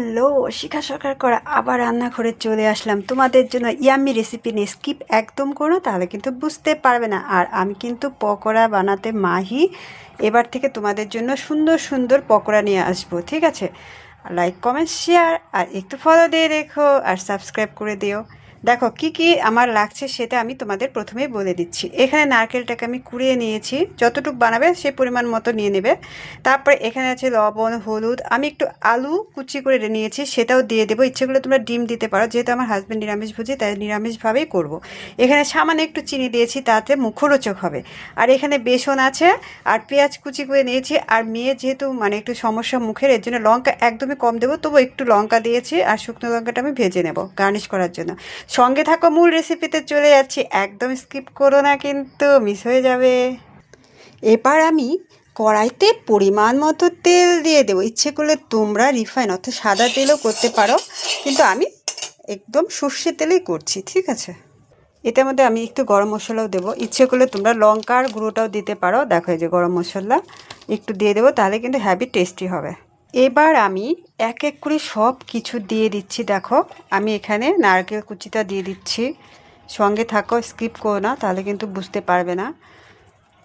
Hello, শিখা সরকার করা আবার রান্নাঘরে চলে আসলাম। তোমাদের জন্য ইয়ামি রেসিপি নিয়ে স্কিপ একদম করো, তাহলে কিন্তু বুঝতে পারবে না। আর আমি কিন্তু পকোড়া বানাতে মাহি। এবার থেকে তোমাদের জন্য সুন্দর সুন্দর পকোড়া নিয়ে আসব, ঠিক আছে? লাইক কমেন্ট শেয়ার আর একটু ফলো দিয়ে দেখো, আর সাবস্ক্রাইব করে দিও। দেখো, কি কি আমার লাগছে সেটা আমি তোমাদের প্রথমেই বলে দিচ্ছি। এখানে নারকেলটাকে আমি কুড়িয়ে নিয়েছি। যতটুকু বানাবে সে পরিমাণ মতো নিয়ে নেবে। তারপরে এখানে আছে লবণ, হলুদ। আমি একটু আলু কুচি করে নিয়েছি, সেটাও দিয়ে দেবো। ইচ্ছে করলে তোমরা ডিম দিতে পারো, যেহেতু আমার হাজব্যান্ড নিরামিষ ভুজি, তাই নিরামিষভাবেই করব। এখানে সামান্য একটু চিনি দিয়েছি, তাতে মুখরোচক হবে। আর এখানে বেসন আছে, আর পেঁয়াজ কুচি করে নিয়েছি। আর মেয়ে যেহেতু মানে একটু সমস্যা মুখের, এর জন্য লঙ্কা একদমই কম দেবো তবু একটু লঙ্কা দিয়েছি, আর শুকনো লঙ্কাটা আমি ভেজে নেব গার্নিশ করার জন্য। সঙ্গে থাকো মূল রেসিপিতে চলে যাচ্ছি। একদম স্কিপ করো না কিন্তু মিস হয়ে যাবে। এবার আমি কড়াইতে পরিমাণ মতো তেল দিয়ে দেবো। ইচ্ছে করলে তোমরা রিফাইন অর্থাৎ সাদা তেলও করতে পারো, কিন্তু আমি একদম সর্ষে তেলেই করছি, ঠিক আছে? এটার মধ্যে আমি একটু গরম মশলাও দেবো। ইচ্ছে করলে তোমরা লঙ্কার গুঁড়োটাও দিতে পারো। দেখো যে গরম মশলা, একটু দিয়ে দেবো, তাহলে কিন্তু হ্যাভি টেস্টি হবে। এবার আমি এক এক করে সব কিছু দিয়ে দিচ্ছি, দেখো। আমি এখানে নারকেল কুচিটা দিয়ে দিচ্ছি। সঙ্গে থাকো, স্কিপ করো না, তাহলে কিন্তু বুঝতে পারবে না।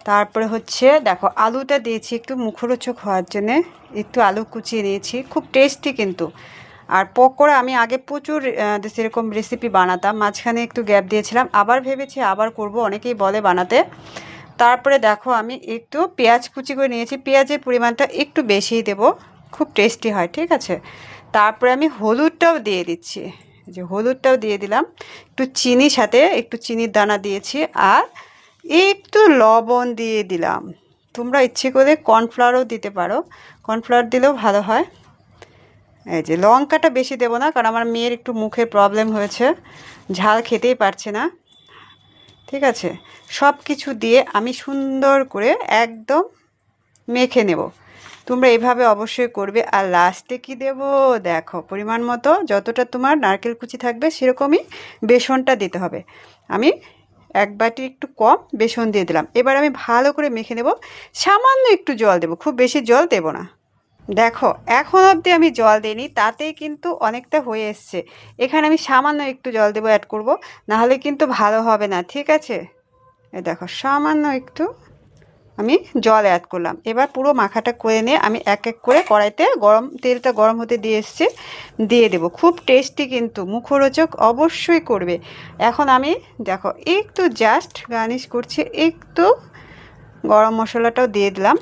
তারপরে হচ্ছে, দেখো, আলুটা দিয়েছি একটু মুখরোচক হওয়ার জন্যে। একটু আলু কুচিয়ে নিয়েছি, খুব টেস্টি কিন্তু। আর পকোড়া, আমি আগে প্রচুর সেরকম রেসিপি বানাতাম, মাঝখানে একটু গ্যাপ দিয়েছিলাম। আবার ভেবেছি আবার করব, অনেকেই বলে বানাতে। তারপরে দেখো, আমি একটু পেঁয়াজ কুচি করে নিয়েছি। পেঁয়াজের পরিমাণটা একটু বেশিই দেবো। খুব টেস্টি হয়, ঠিক আছে? তারপরে আমি হলুদটাও দিয়ে দিচ্ছি। যে হলুদটাও দিয়ে দিলাম। একটু চিনির সাথে একটু চিনির দানা দিয়েছি আর একটু লবণ দিয়ে দিলাম। তোমরা ইচ্ছে করে কর্নফ্লাওয়ারও দিতে পারো। কর্নফ্লাওয়ার দিলেও ভালো হয়। এই যে লঙ্কাটা বেশি দেবো না, কারণ আমার মেয়ের একটু মুখের প্রবলেম হয়েছে। ঝাল খেতেই পারছে না। ঠিক আছে? সব কিছু দিয়ে আমি সুন্দর করে একদম মেখে নেব। তোমরা এভাবে অবশ্যই করবে। আর লাস্টে কি দেব? দেখো, পরিমাণ মতো যতটা তোমার নারকেল কুচি থাকবে, সেরকমই বেসনটা দিতে হবে। আমি এক বাটি একটু কম বেসন দিয়ে দিলাম। এবার আমি ভালো করে মেখে নেব। সামান্য একটু জল দেব, খুব বেশি জল দেব না। দেখো, এখন অবধি আমি জল দিইনি, তাতেই কিন্তু অনেকটা হয়ে এসছে। এখানে আমি সামান্য একটু জল দেবো অ্যাড করব। নাহলে কিন্তু ভালো হবে না, ঠিক আছে? এ দেখো, সামান্য একটু আমি জল অ্যাড করলাম। এবার পুরো মাখাটা করে নিয়ে আমি এক এক করে কড়াইতে গরম, তেলটা গরম হতে দিয়ে এসছি, দিয়ে দেবো। খুব টেস্টি কিন্তু, মুখরোচক অবশ্যই করবে। এখন আমি, দেখো, একটু জাস্ট গার্নিশ করছি, একটু গরম মশলাটাও দিয়ে দিলাম।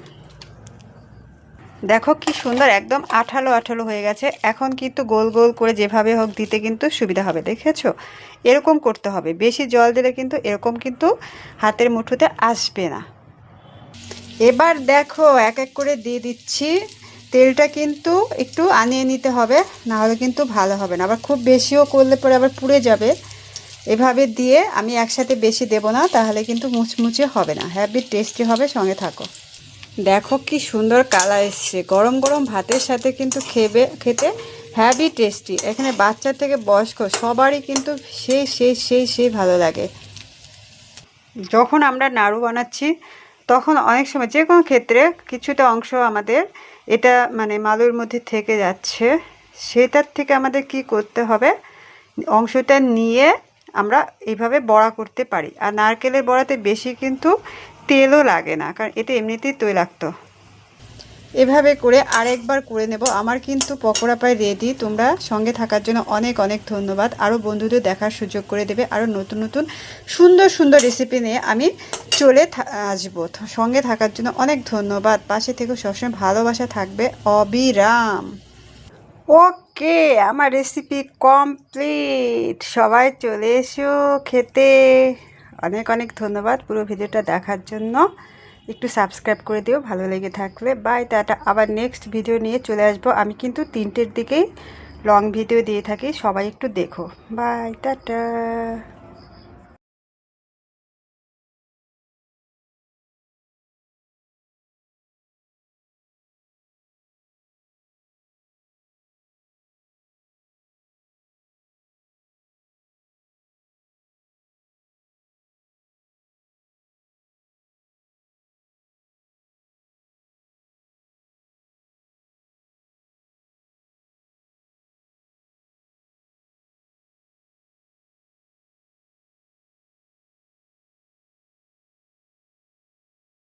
দেখো কি সুন্দর, একদম আঠালো আঠালো হয়ে গেছে। এখন কিন্তু গোল গোল করে যেভাবে হোক দিতে কিন্তু সুবিধা হবে, দেখেছ? এরকম করতে হবে। বেশি জল দিলে কিন্তু, এরকম কিন্তু হাতের মুঠোতে আসবে না। এবার দেখো, এক এক করে দিয়ে দিচ্ছি। তেলটা কিন্তু একটু আনিয়ে নিতে হবে, নাহলে কিন্তু ভালো হবে না। আবার খুব বেশিও করলে পরে আবার পুড়ে যাবে। এভাবে দিয়ে আমি একসাথে বেশি দেব না, তাহলে কিন্তু মুচমুচে হবে না। হ্যাভি টেস্টি হবে, সঙ্গে থাকো। দেখো কি সুন্দর কালার এসছে। গরম গরম ভাতের সাথে কিন্তু খেবে, খেতে হ্যাভি টেস্টি এখানে বাচ্চা থেকে বয়স্ক, সবারই কিন্তু সেই সেই সেই সেই ভালো লাগে। যখন আমরা নাড়ু বানাচ্ছি তখন অনেক সময় যে কোনো ক্ষেত্রে কিছুটা অংশ আমাদের এটা মানে মালুর মধ্যে থেকে যাচ্ছে। সেটার থেকে আমাদের কি করতে হবে? অংশটা নিয়ে আমরা এইভাবে বড়া করতে পারি। আর নারকেলের বড়াতে বেশি কিন্তু তেলও লাগে না, কারণ এটা এমনিতেই তৈলাক্ত। এভাবে করে আরেকবার করে নেব। আমার কিন্তু পকোড়া পায় রেডি তোমরা সঙ্গে থাকার জন্য অনেক অনেক ধন্যবাদ। আরও বন্ধুদের দেখার সুযোগ করে দেবে। আরও নতুন নতুন, সুন্দর সুন্দর রেসিপি নিয়ে আমি চলে আসব। সঙ্গে থাকার জন্য অনেক ধন্যবাদ। পাশে থেকে সবসময় ভালোবাসা থাকবে অবিরাম। ওকে, আমার রেসিপি কমপ্লিট সবাই চলে এসো খেতে। অনেক অনেক ধন্যবাদ পুরো ভিডিওটা দেখার জন্য। একটু সাবস্ক্রাইব করে দিও, ভালো লেগে থাকলে। বাই টাটা। আবার নেক্সট ভিডিও নিয়ে চলে আসব। আমি কিন্তু তিনটের দিকেই লং ভিডিও দিয়ে থাকি, সবাই একটু দেখো। Bye tata.